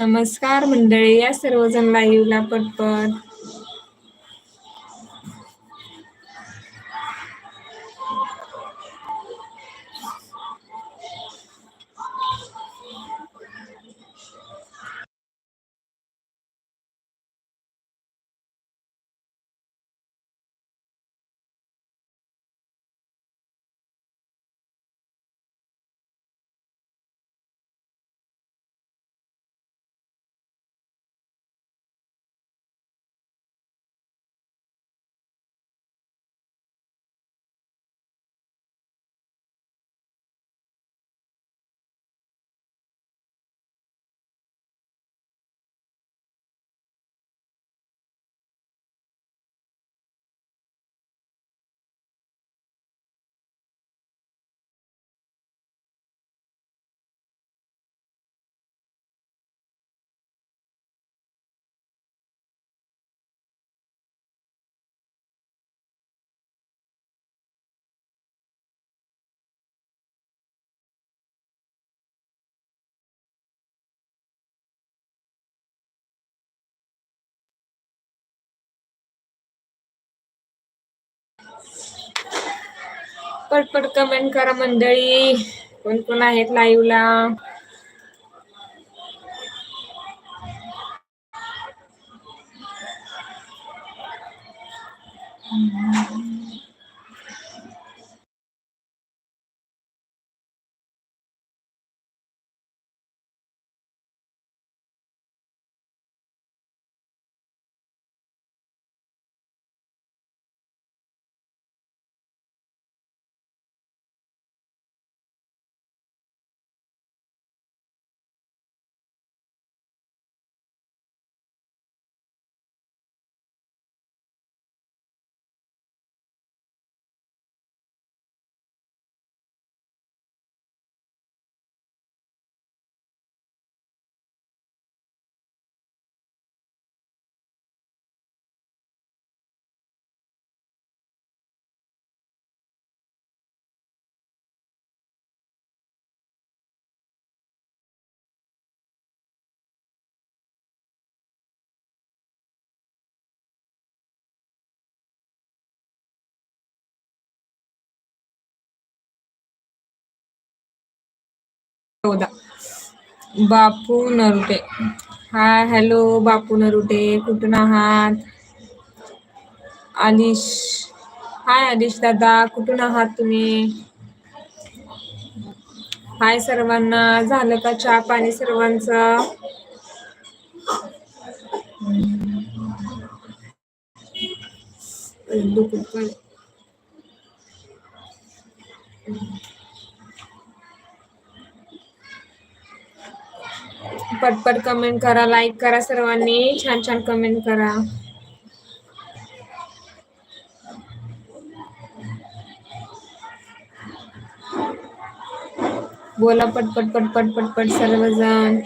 नमस्कार मंडळी या सर्वजण लाईव्हला पटपट. पटपट कमेंट करा मंडळी. कोण कोण आहेत लाईव्हला चौदा. Bapu Narute. Hi hello Bapu Narute. कुठून आहात? आलिश. हाय आलिश दादा. कुठून आहात तुम्ही? हाय सर्वांना. झालं का चहा पाणी सर्वांचं? पटपट कमेंट करा लाईक करा सर्वांनी. छान छान कमेंट करा. बोला पटपट पटपट पटपट सर्वजण.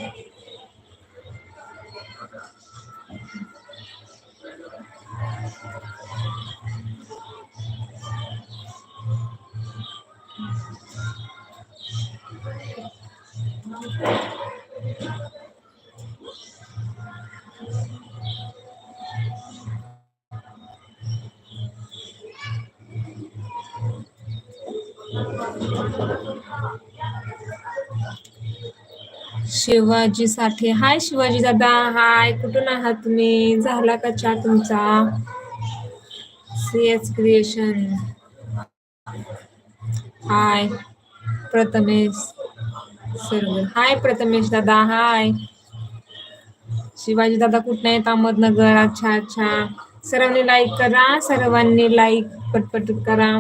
शिवाजी साठे हाय शिवाजी दादा हाय. कुठून आहात तुम्ही? झाला का चहा तुमचा? सीएस क्रिएशन हाय. प्रथमेश सर्व. हाय प्रथमेश दादा हाय. शिवाजी दादा कुठं आहेत? अहमदनगर. अच्छा अच्छा. सर्वांनी लाईक करा. सर्वांनी लाईक पटपट करा.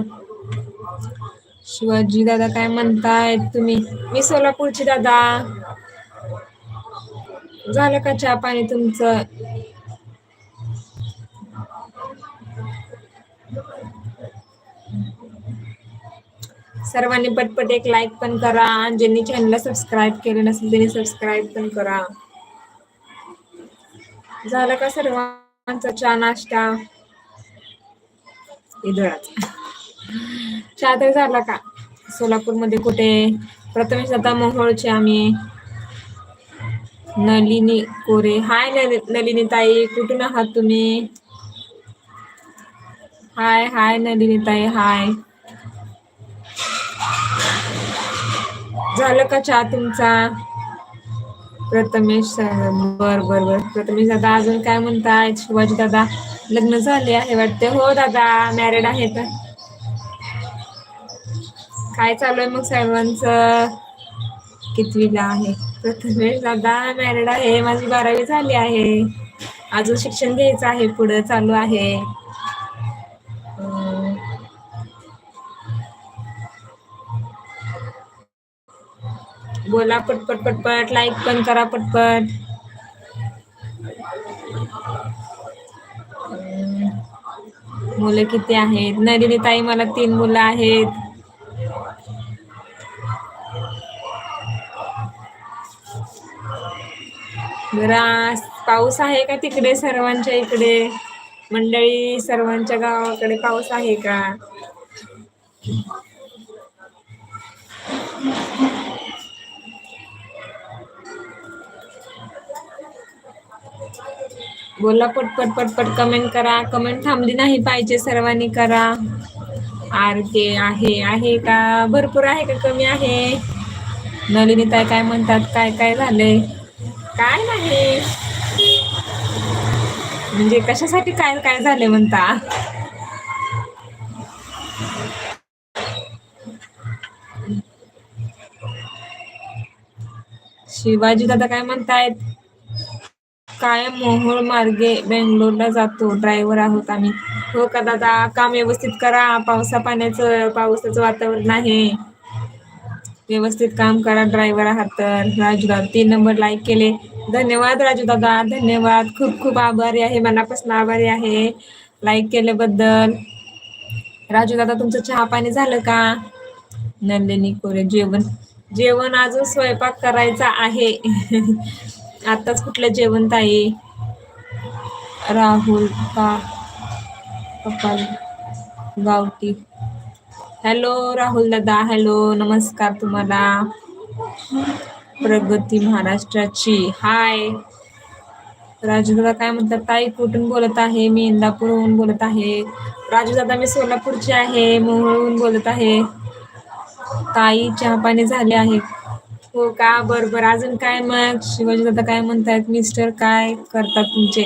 शिवाजी दादा काय म्हणतायत तुम्ही? मी सोलापूरची दादा. झालं का चहा पाणी तुमचं? सर्वांनी पटपट एक लाईक पण करा. ज्यांनी चॅनलला सबस्क्राईब केले नसेल त्यांनी सबस्क्राईब पण करा. झालं का सर्वांचा चहा नाश्ता? इधळाचा चहा तर झाला का? सोलापूरमध्ये कुठे? प्रथमेश आता मोहोळचे आम्ही. नलिनी कोरे. हाय नलिनी ताई कुठून आहात तुम्ही? हाय हाय नलिनी ताई हाय. झालं का चहा तुमचा? प्रथमेश बर बर बर. प्रथमेश दादा अजून काय म्हणताय? शिवाजी दादा लग्न झाले आहे वाटते? हो दादा मॅरिड तर काय चालू आहे मग सर्वांच? कितवीला आहे? प्रथमेश दादा मॅरिड आहे माझी बारावी झाली आहे. अजून शिक्षण घ्यायचं आहे पुढं चालू आहे. बोला पटपट पटपट लाईक पण करा पटपट. मुलं किती आहेत? नलिनी ताई मला तीन मुलं आहेत. जरा पाऊस आहे का तिकडे सर्वांच्या इकडे? मंडळी सर्वांच्या गावाकडे पाऊस आहे का? बोला पटपट पटपट कमेंट करा. कमेंट थांबली नाही पाहिजे सर्वांनी करा. आर के आहे आहे का? भरपूर आहे का? कमी आहे. नलिनीताई काय म्हणतात? काय काय झालंय? काय नाही. म्हणजे कशासाठी काय काय झाले म्हणता? शिवाजी दादा काय म्हणतायत? कायम मोहोळ मार्गे बेंगलोरला जातो. ड्रायव्हर आहोत आम्ही. हो का दादा? काम व्यवस्थित करा. पावसा पाण्याचं पावसाचं वातावरण आहे. व्यवस्थित काम करा ड्रायव्हर आहात तर. राजू दादा तीन नंबर लाईक केले. धन्यवाद राजू दादा धन्यवाद. खूप खूप आभारी आहे मनापासून आभारी आहे लाईक केल्याबद्दल. राजू दादा तुमचं चहा पाणी झालं का? नंदिनी कोरे जेवण. जेवण अजून स्वयंपाक करायचा आहे. आताच कुठलं जेवण ताई? राहुल का कपाल गावठी. हॅलो राहुल दादा हॅलो नमस्कार तुम्हाला. प्रगती महाराष्ट्राची. हाय राजू दादा काय म्हणतात? ताई कुठून बोलत आहे? मी इंदापूरहून बोलत आहे. राजू दादा मी सोलापूरची आहे मोहळहून बोलत आहे. ताई चहापाने झाले आहे. हो का? बरं बरं अजून काय मग? शिवाजी दादा काय म्हणतायत? मिस्टर काय करतात तुमचे?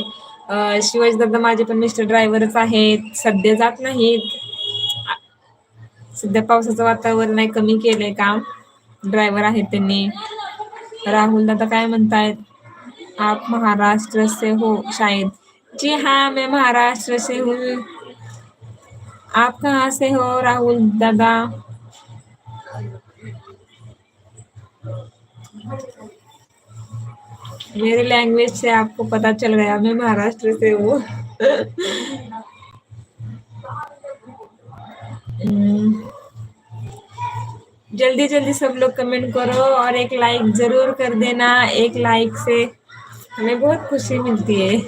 शिवाजी दादा माझे पण मिस्टर ड्रायव्हरच आहेत. सध्या जात नाहीत. सध्या पावसाचं वातावरण आहे कमी केलंय काम. ड्रायव्हर आहेत त्यांनी. राहुल दादा काय म्हणतायत? आप महाराष्ट्र से हो शायद. जी हाँ मैं महाराष्ट्र से हूँ. आप कहाँ से हो राहुल दादा? मेरी लैंग्वेज से आपको पता चल गया, मैं महाराष्ट्र से हूँ. जल्दी जल्दी सब लोग कमेंट करो और एक लाइक ज़रूर कर देना, एक लाइक से हमें बहुत खुशी मिलती है।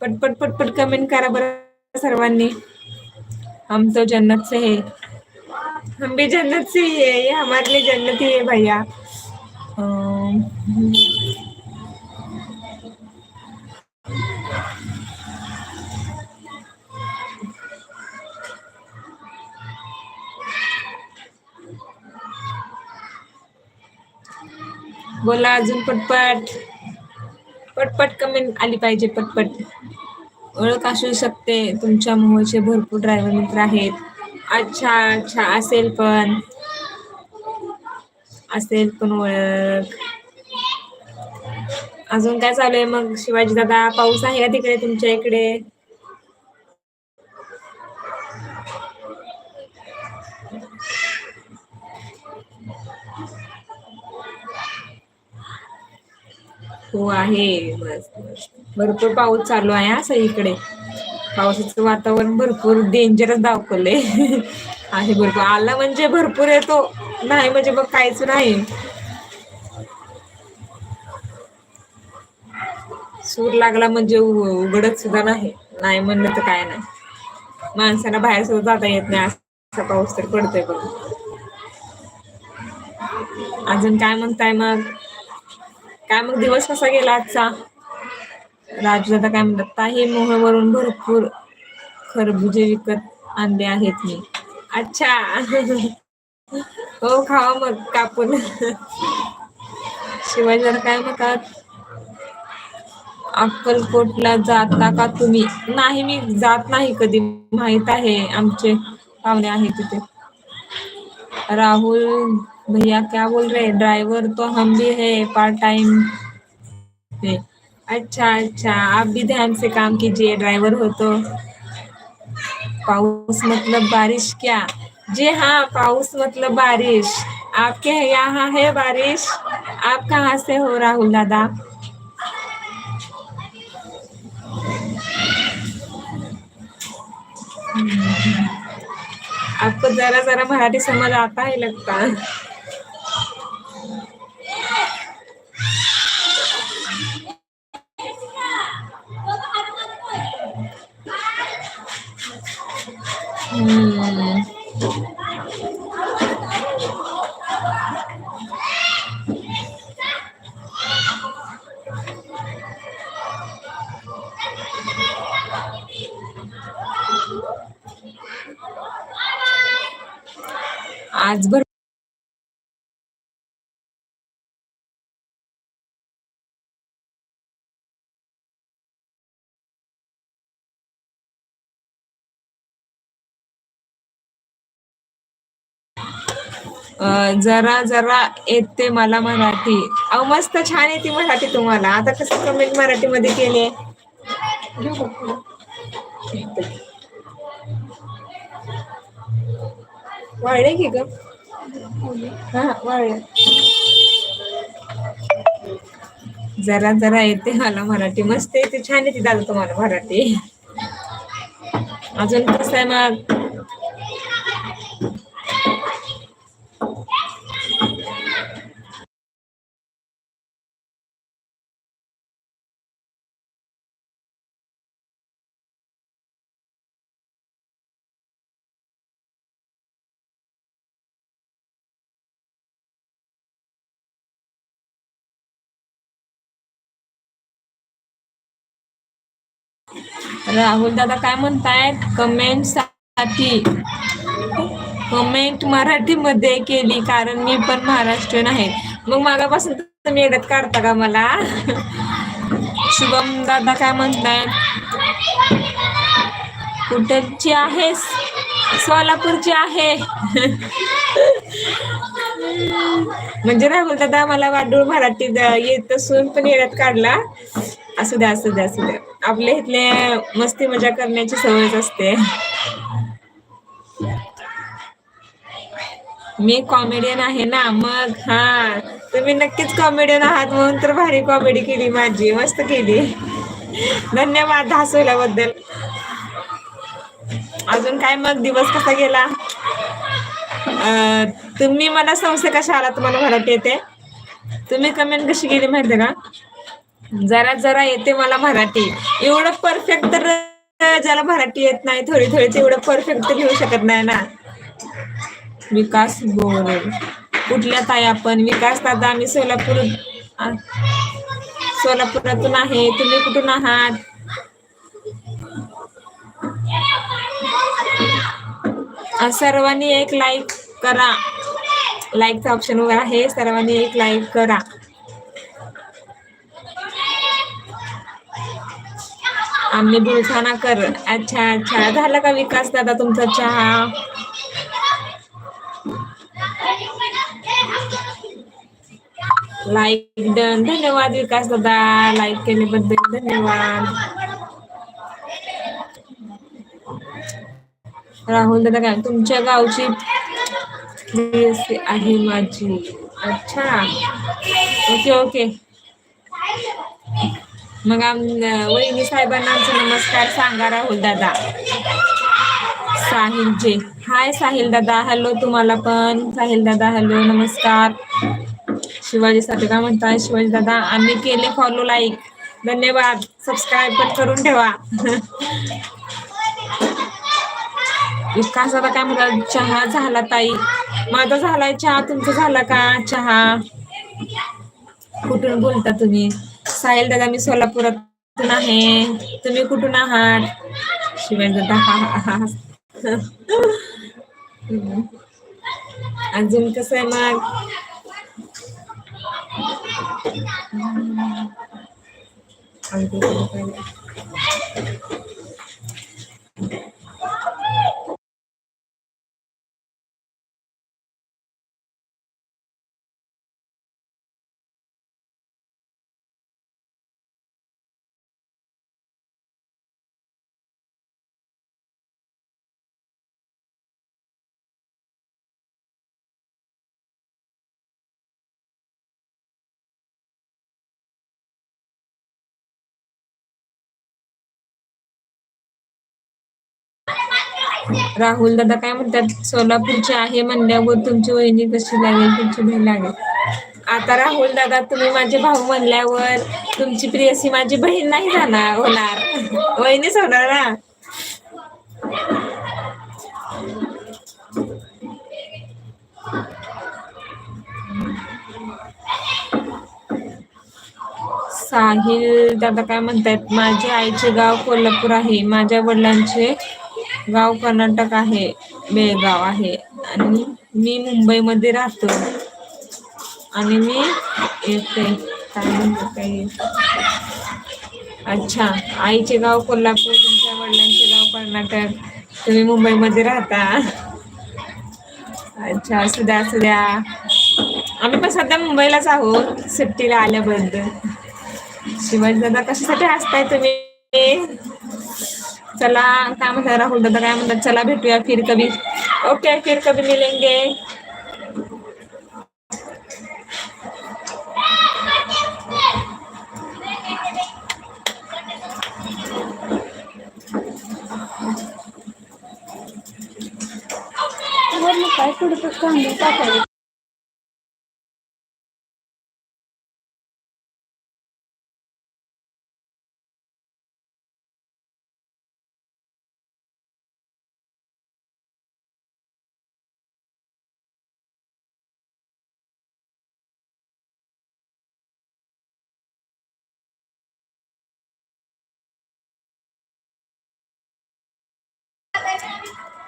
पटपट पटपट कमेंट करा बरं सर्वांनी। हम तो जन्नत से है। हम भी जन्नत से ही है, ये हमारे लिए जन्नत ही है भैया। बोला अजून पटपट. पटपट कमेंट आली पाहिजे पटपट. ओळख असू शकते तुमच्या मोहचे भरपूर ड्रायव्हर मित्र आहेत. अच्छा अच्छा असेल पण. असेल पण ओळख. अजून काय चालू आहे मग शिवाजी दादा? पाऊस आहे का तिकडे तुमच्या इकडे? हो आहे. भरपूर पाऊस चालू आहे असं इकडे पावसाचं वातावरण भरपूर डेंजरस दाखवले आहे भरपूर. आला म्हणजे भरपूर येतो नाही म्हणजे मग काहीच नाही. सूर लागला म्हणजे उघडत सुद्धा नाही. नाही म्हणलं तर काय नाही. माणसाला बाहेर सुद्धा जाता येत नाही. असा पाऊस तर पडतोय बघ. अजून काय म्हणताय मग? काय मग दिवस कसा गेला आजचा? राजू दादा काय म्हणतात ताही मोहवरून भरपूर खरबुजे विकत आणले आहेत मी. अच्छा. हो खावा मग कापून. शिवाजी दादा काय म्हणतात अक्कलकोटला जाता का तुम्ही? नाही मी जात नाही कधी माहीत आहे आमचे पाहुणे आहेत तिथे. राहुल भैया क्या बोल रहे ड्राइवर तो हम भी है पार्ट टाइम अच्छा अच्छा आप भी ध्यान से काम कीजिए, ड्राइवर हो तो। पाउस मतलब बारिश क्या? जी हाँ पाउस मतलब बारिश। आपके यहाँ है बारिश? आप कहाँ से हो, राहुल दादा? आपको जरा जरा मराठी समझ आता है लगता है। जरा जरा येते मला मराठी. अहो मस्त छान येते मराठी तुम्हाला. आता कसं कमेंट मराठीमध्ये केले? वाळले की ग? हा वाळले. जरा जरा येते मला मराठी. मस्त येते. छान येते दादा तुम्हाला मराठी. अजून कसं आहे मग? राहुल दादा काय म्हणतायत? कमेंटसाठी कमेंट मराठी मध्ये केली कारण मी पण महाराष्ट्रीयन आहे. मग मागापासून तुम्ही येडत काढता का मला? शुभम दादा काय म्हणतायत? कुठची आहेस? सोलापूरची आहे. म्हणजे राहुल दादा मला वाडूळ मराठी येत असून पण येण्यात काढला. असू द्या असू द्या असू द्या. आपल्या इथले मस्ती मजा करण्याची सवयच असते. मी कॉमेडियन आहे ना मग हा तुम्ही नक्कीच कॉमेडियन आहात म्हणून तर भारी कॉमेडी केली माझी मस्त केली. धन्यवाद हसवल्याबद्दल. अजून काय मग? दिवस कसा गेला? तुम्ही मला संशय कशा आला तुम्हाला मराठी येते? तुम्ही कमेंट कशी केली माहिती का? जरा जरा येते मला मराठी. एवढं परफेक्ट तर ज्याला मराठी येत नाही थोडी थोडी तेवढं परफेक्ट घेऊ शकत नाही ना. विकास बोरे कुठल्या ताई आपण? विकास दादा आम्ही सोलापूर सोलापुरातून आहे. तुम्ही कुठून आहात? सर्वांनी एक लाईक करा. लाईकचा ऑप्शन वर आहे. सर्वांनी एक लाईक करा. आम्ही बुलढाणा कर. अच्छा अच्छा. झाला का विकास दादा तुमचा चहा? लाईक डन धन्यवाद विकास दादा. लाईक केल्याबद्दल धन्यवाद. राहुल दादा काय तुमच्या गावची आहे माझी. अच्छा. ओके ओके मग आम वहिनी साहेबांना आमचा नमस्कार सांगा राहुल दादा. साहिल जे हाय साहिल दादा हॅलो तुम्हाला पण. साहिल दादा हॅलो नमस्कार. शिवाजी साठी काय म्हणताय? शिवाजी दादा आम्ही केले फॉलो लाईक धन्यवाद. सबस्क्राईब पण करून ठेवा. विकास दादा काय म्हणतात? चहा झाला ताई. माझा झालाय चहा. तुमचा झाला का? चहा. कुठून बोलता तुम्ही? साहिल दादा मी सोलापुरातून आहे. तुम्ही कुठून आहात? शिवाय दादा. हा हा अजून कसं आहे मग? राहुल दादा काय म्हणतात सोलापूरचे आहे म्हणल्यावर तुमची वहिनी कशी लागेल तुमची बहीण लागेल? आता राहुल दादा तुम्ही माझे भाऊ म्हणल्यावर तुमची प्रियसी माझी बहीण नाही जाणार होणार. वहिनीच होणार ना? साहिल दादा काय म्हणतात माझ्या आईचे गाव कोल्हापूर आहे माझ्या वडिलांचे गाव कर्नाटक आहे बेळगाव आहे. आणि मी मुंबईमध्ये राहतो. आणि मी येते. काय म्हणतो काही अच्छा आईचे गाव कोल्हापूर तुमच्या वडिलांचे गाव कर्नाटक. तुम्ही मुंबईमध्ये राहता. अच्छा असू द्या असू द्या आम्ही पण सध्या मुंबईलाच आहोत सुट्टीला आल्याबद्दल. शिवाजी दादा कशासाठी हसताय तुम्ही? चला काय म्हणतात राहुल दादा काय म्हणतात चला भेटूया फिर कभी. ओके फिर कभी मिलेंगे. काय थोडंसं कांदे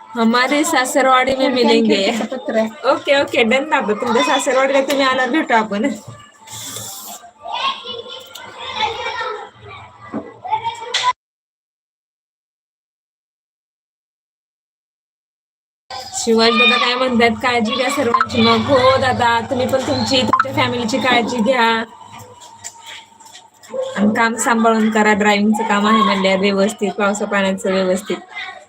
हमारे सासरवाडी में मिलेंगे। ओके ओके डन दादा तुमच्या सासरवाडीला तुम्ही आला भेटू आपण. शिवाजी दादा काय म्हणतात? काळजी घ्या सर्वांची. मग हो दादा तुम्ही पण तुमची तुमच्या फॅमिलीची काळजी घ्या. आणि काम सांभाळून करा. ड्रायव्हिंगचं काम आहे म्हणल्या व्यवस्थित पावसा पाण्याचं व्यवस्थित.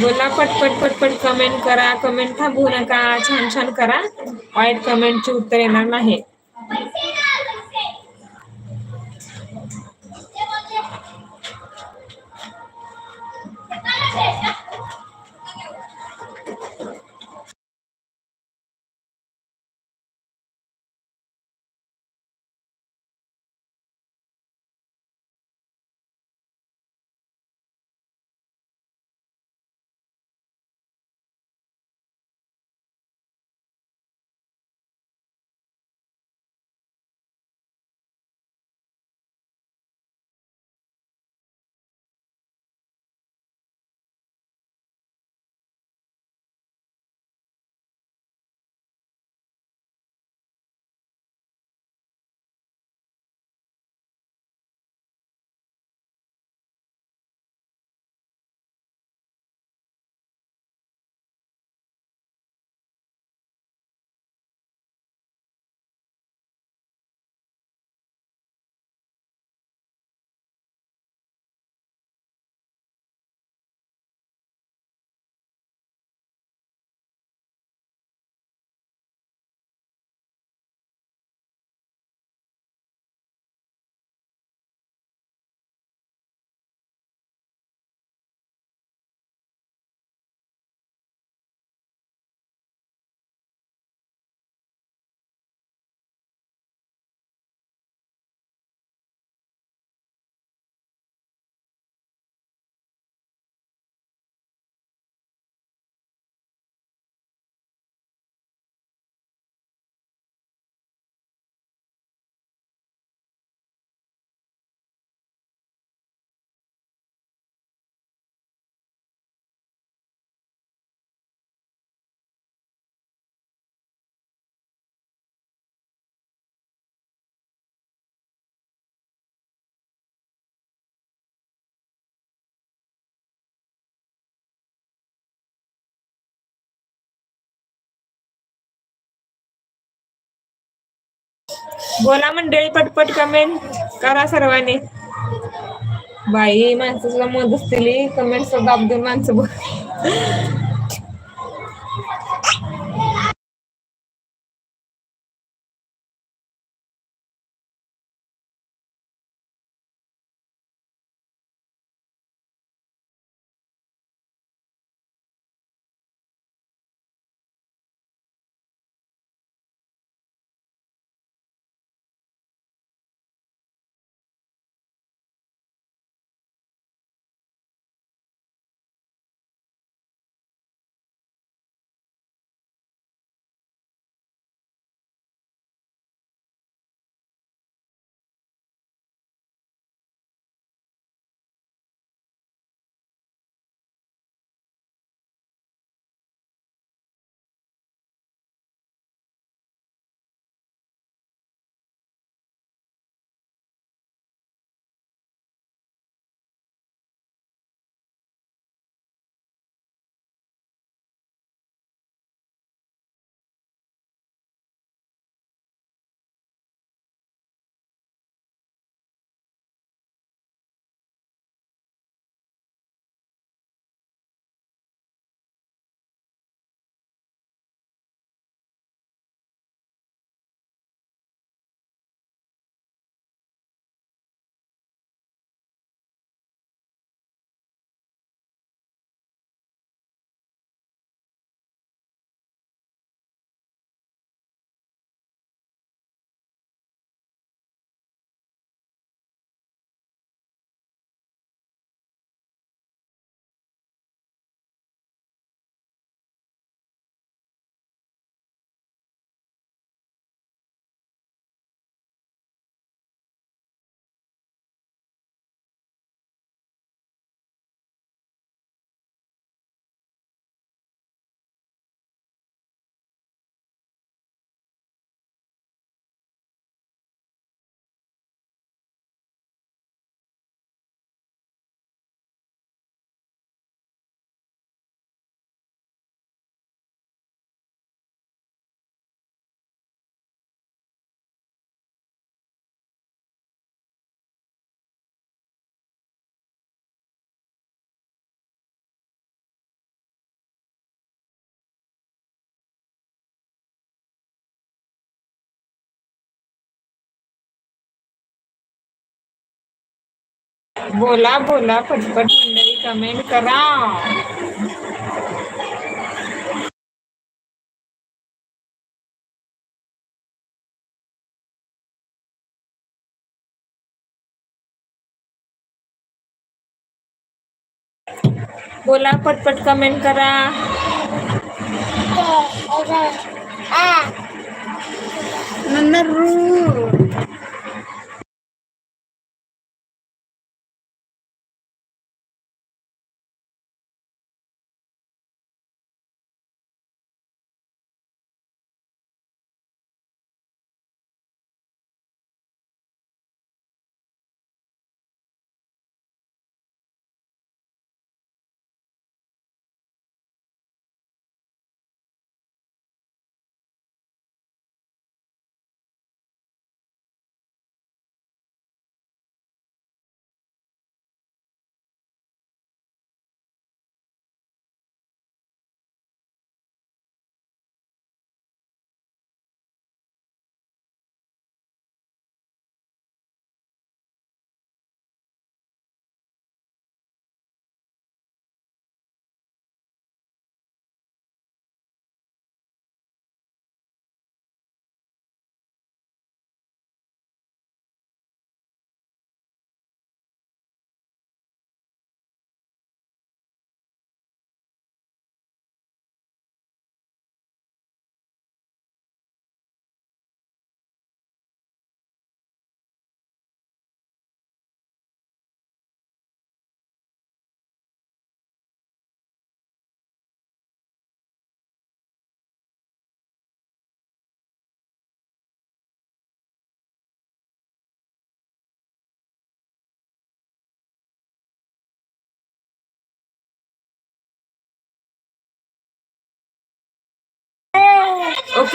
बोला पटपट पटपट कमेंट करा कमेंट थांबवू नका. छान छान करा. वाईट कमेंटचे उत्तर येणार नाही. बोला मंडळी पटपट कमेंट करा सर्वांनी. बाई माणसं सुद्धा मदत असतील कमेंट दाब अब्दुल माणसं बोल बोला बोला पटपट मंडळी कमेंट करा. बोला पटपट कमेंट करा. नन्नरू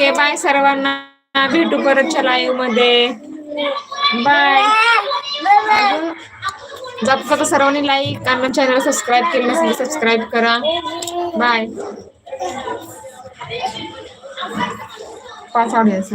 ओके बाय सर्वांना. भेटू परतच्या लाईव्हमध्ये बाय. जात तर सर्वांनी लाईक आणि चॅनल सबस्क्राईब केलं नसेल सबस्क्राईब करा. बाय. पाच ऑडियन्स